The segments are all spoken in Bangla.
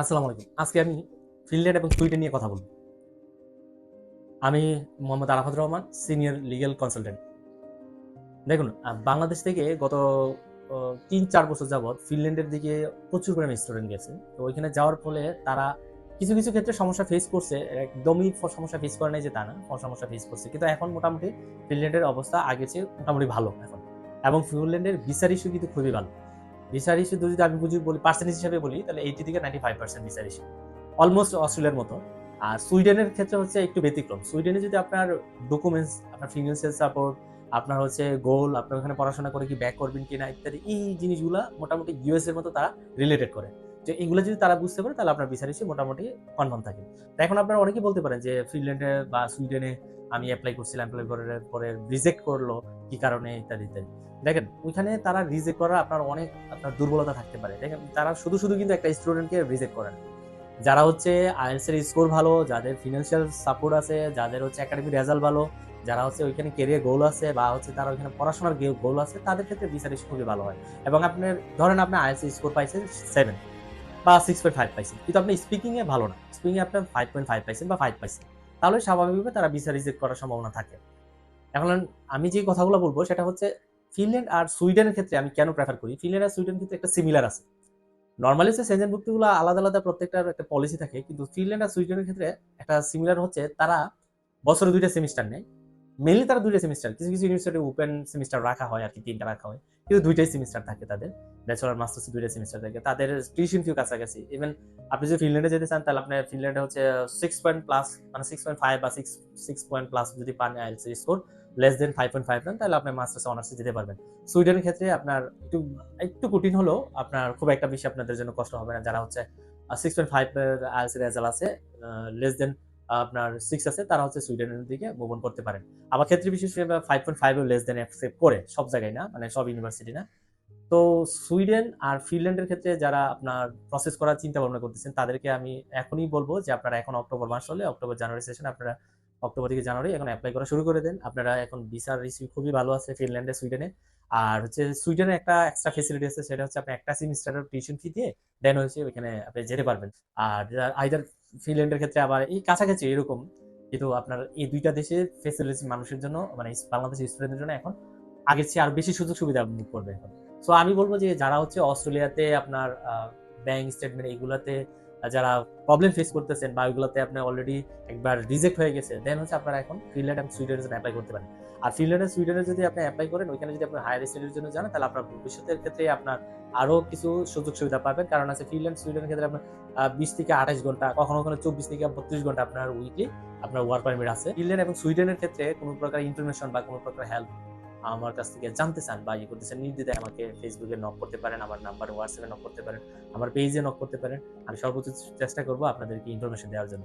আসসালামু আলাইকুম। আজকে আমি ফিনল্যান্ড এবং সুইডেন নিয়ে কথা বলব। আমি Mohammad Arafat Rahman, senior legal consultant. দেখুন বাংলাদেশ থেকে গত তিন চার বছর যাবৎ ফিনল্যান্ডের দিকে প্রচুর পরিমাণে স্টুডেন্ট গেছে। তো ওইখানে যাওয়ার ফলে তারা কিছু কিছু ক্ষেত্রে সমস্যা ফেস করছে। একদমই সমস্যা ফেস করে নাই যে তা না সমস্যা ফেস করছে। কিন্তু এখন মোটামুটি ফিনল্যান্ডের অবস্থা আগে চেয়ে মোটামুটি ভালো এখন। এবং ফিনল্যান্ডের বিচার ইস্যু কিন্তু খুবই ভালো। ভিসার ইস্যু যদি আমি বুঝি বলি পার্সেন্টেজ হিসাবে বলি, তাহলে এইটি থেকে নাইনটি ফাইভ পার্সেন্ট ভিসার ইস্যু অলমোস্ট অস্ট্রেলিয়ার মতো। আর সুইডেনের ক্ষেত্রে হচ্ছে একটু ব্যতিক্রম। সুইডেনে যদি আপনার ডকুমেন্টস আপনার ফিনান্সিয়াল সাপোর্ট আপনার হচ্ছে গোল আপনার ওখানে পড়াশোনা করে কি ব্যাক করবেন কিনা, ইত্যাদি, এই জিনিসগুলো মোটামুটি ইউএস এর মতো তারা রিলেটেড করে। যে এগুলো যদি তারা বুঝতে পারে, তাহলে আপনার ভিসার ইস্যু মোটামুটি কনফার্ম থাকে। এখন আপনারা অনেকেই বলতে পারেন যে ফিনল্যান্ডে বা সুইডেনে আমি অ্যাপ্লাই করছিলাম অ্যাপ্লাই করার পরে রিজেক্ট করল, কি কারণে ইত্যাদি ইত্যাদি। দেখেন, ওইখানে তারা রিজেক্ট করার আপনার অনেক, আপনার দুর্বলতা থাকতে পারে। দেখেন, তারা শুধু শুধু কিন্তু একটা স্টুডেন্টকে রিজেক্ট করেন যারা হচ্ছে আইএলস এর স্কোর ভালো, যাদের ফিনান্সিয়াল সাপোর্ট আছে, যাদের হচ্ছে একাডেমিক রেজাল্ট ভালো, যারা হচ্ছে ওইখানে কেরিয়ার গোল আছে বা হচ্ছে তারা ওইখানে পড়াশোনার গোল আছে, তাদের ক্ষেত্রে বিচার খুবই ভালো হয়। এবং আপনার, ধরেন আপনার আইএলস স্কোর পাইছে সেভেন বা সিক্স পয়েন্ট ফাইভ পাইছেন। কিন্তু আপনি স্পিকিং এ ভালো না। স্পিকিং এ আপনার ফাইভ পয়েন্ট ফাইভ পাইছেন বা ফাইভ পাইছেন। তাহলে স্বাভাবিকভাবে তারা বিচার রিজেক্ট করার সম্ভাবনা থাকে। এখন আমি যে কথাগুলো বলব, সেটা হচ্ছে ফিনল্যান্ড আর সুইডেনের ক্ষেত্রে আমি কেন প্রেফার করি? ফিনল্যান্ড আর সুইডেন কিন্তু একটা সিমিলার আছে। নর্মালি হচ্ছে সেজেন ভুক্তিগুলো আলাদা আলাদা প্রত্যেকটার একটা পলিসি থাকে, কিন্তু ফিনল্যান্ড আর সুইডেনের ক্ষেত্রে একটা সিমিলার হচ্ছে, তারা বছরে দুইটা সেমিস্টার নেয়। মেনলি তারা দুইটা সেমিস্টার কিছু কিছু ইউনিভার্সিটি ওপেন সেমিস্টার রাখা হয় আর কি, তিনটা রাখা হয়। কিন্তু দুইটাই সেমিস্টার থাকে তাদের। ব্যাচেলার মাস্টার্স দুইটা সেমিস্টার থাকে। তাদের টিউশন ফিউ কাছাকাছি। ইভেন আপনি যদি ফিনল্যান্ডে যেতে চান, তাহলে আপনার ফিনল্যান্ডে হচ্ছে সিক্স পয়েন্ট প্লাস মানে সিক্স পয়েন্ট ফাইভ বা সিক্স সিক্স পয়েন্ট প্লাস যদি পান IELTS score less than five point five তাহলে আপনি মাস্টার্স অনার্সে যেতে পারবেন। সুইডেনের ক্ষেত্রে আপনার একটু একটু কঠিন হলেও আপনার খুব একটা বেশি আপনাদের জন্য কষ্ট হবে না। যারা হচ্ছে six point five IELTS result আছে লেস দেন আপনার সিক্স আছে, তারা হচ্ছে সুইডেনের দিকে অন করতে পারেন। আমার ক্ষেত্রে বিশেষ five point five less than accept করে সব জায়গায় না মানে সব ইউনিভার্সিটি না। তো সুইডেন আর ফিনল্যান্ডের ক্ষেত্রে যারা আপনার প্রসেস করার চিন্তা ভাবনা করতেছেন, তাদেরকে আমি এখনই বলব যে আপনারা এখন অক্টোবর মাস হলে, অক্টোবর জানুয়ারি সেশন আপনারা অক্টোবর থেকে জানুয়ারি এখন অ্যাপ্লাই করা শুরু করে দেন। আপনারা এখন ভিসার রিসিভ খুবই ভালো আছে ফিনল্যান্ডে, সুইডেনে। আর হচ্ছে সুইডেনে একটা এক্সট্রা ফেসিলিটি আছে, সেটা হচ্ছে আপনি একটা সেমিস্টারের টিউশন ফি দিয়ে দেন হচ্ছে ওইখানে আপনি যেতে পারবেন। আর আইদার ফিনল্যান্ডের ক্ষেত্রে আবার এই কাছাকাছি এরকম, কিন্তু আপনার এই দুইটা দেশের ফেসিলিটি মানুষের জন্য মানে বাংলাদেশের স্টুডেন্টের জন্য এখন আগের চেয়ে আর বেশি সুযোগ সুবিধা মুখ করবে এখন। সো আমি বলব যে যারা হচ্ছে অস্ট্রেলিয়াতে আপনার ব্যাংক স্টেটমেন্ট এইগুলাতে যারা প্রবলেম ফেস করতেছেন বা ওইগুলোতে আপনার অলরেডি একবার রিজেক্ট হয়ে গেছে দেন হচ্ছে আপনারা এখন ফিনল্যান্ড এবং সুইডেনের জন্য অ্যাপ্লাই করতে পারেন। আর ফিনল্যান্ড এবং সুইডেনের যদি আপনি অ্যাপ্লাই করেন, ওইখানে যদি আপনার হায়ার স্টাডির জন্য যান, তাহলে আপনার ভবিষ্যতের ক্ষেত্রে আপনার আরও কিছু সুযোগ সুবিধা পাবেন। কারণ আছে ফিনল্যান্ড সুইডেনের ক্ষেত্রে আপনার বিশ থেকে আঠাশ ঘণ্টা, কখনো কখনো চব্বিশ থেকে বত্রিশ ঘণ্টা আপনার উইকলি আপনার ওয়ার্ক পারমিট আছে। ফিনল্যান্ড এবং সুইডেনের ক্ষেত্রে কোনো প্রকার ইনফরমেশন বা কোনো প্রকার হেল্প আমার কাছ থেকে জানতে চান বা ইয়ে করতে চান, নির্দ্বিধায় আমাকে ফেসবুকে নক করতে পারেন, আমার নাম্বার হোয়াটসঅ্যাপে নক করতে পারেন, আমার পেজে নক করতে পারেন। আমি সর্বোচ্চ চেষ্টা করব আপনাদেরকে ইনফরমেশন দেওয়ার জন্য।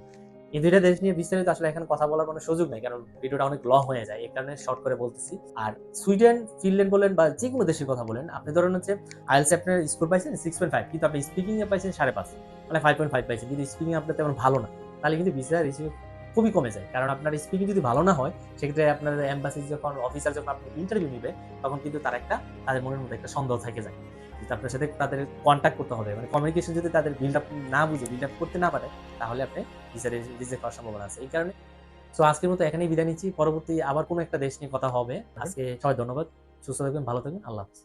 এই দুইটা দেশ নিয়ে বিস্তারিত আসলে এখানে কথা বলার কোনো সুযোগ নেই, কারণ ভিডিওটা অনেক ল হয়ে যায়, এই কারণে শর্ট করে বলতেছি। আর সুইডেন, ফিনল্যান্ড বলেন বা যে কোনো দেশের কথা বলেন, আপনি ধরেন হচ্ছে আইএলস আপনার স্কোর পাইছেন সিক্স পয়েন্ট ফাইভ কিন্তু আপনি স্পিকিং এ পাইছেন সাড়ে পাঁচ মানে ফাইভ পয়েন্ট ফাইভ পাইছেন, কিন্তু স্পিকিং আপনার তেমন ভালো না। তাহলে কিন্তু ভিসা রিসিভ খুবই কমে যায়। কারণ আপনার স্পিকিং যদি ভালো না হয় সেক্ষেত্রে আপনার এম্বাসি যখন অফিসার যখন আপনার ইন্টারভিউ নিবে তখন কিন্তু তার একটা তাদের মনের মধ্যে একটা সন্দেহ থেকে যায়। আপনার সাথে তাদের কন্ট্যাক্ট করতে হবে। মানে কমিউনিকেশন যদি তাদের বিল্ড আপ না বুঝে বিল্ড আপ করতে না পারে তাহলে আপনি ভিসা রিজেক্ট হওয়ার সম্ভাবনা আছে। এই কারণে তো আজকের মতো এখানেই বিদায় নিচ্ছি। পরবর্তী আবার কোনো একটা দেশ নিয়ে কথা হবে। আজকে সবাই ধন্যবাদ। সুস্থ থাকবেন ভালো থাকবেন। আল্লাহ হাফিজ।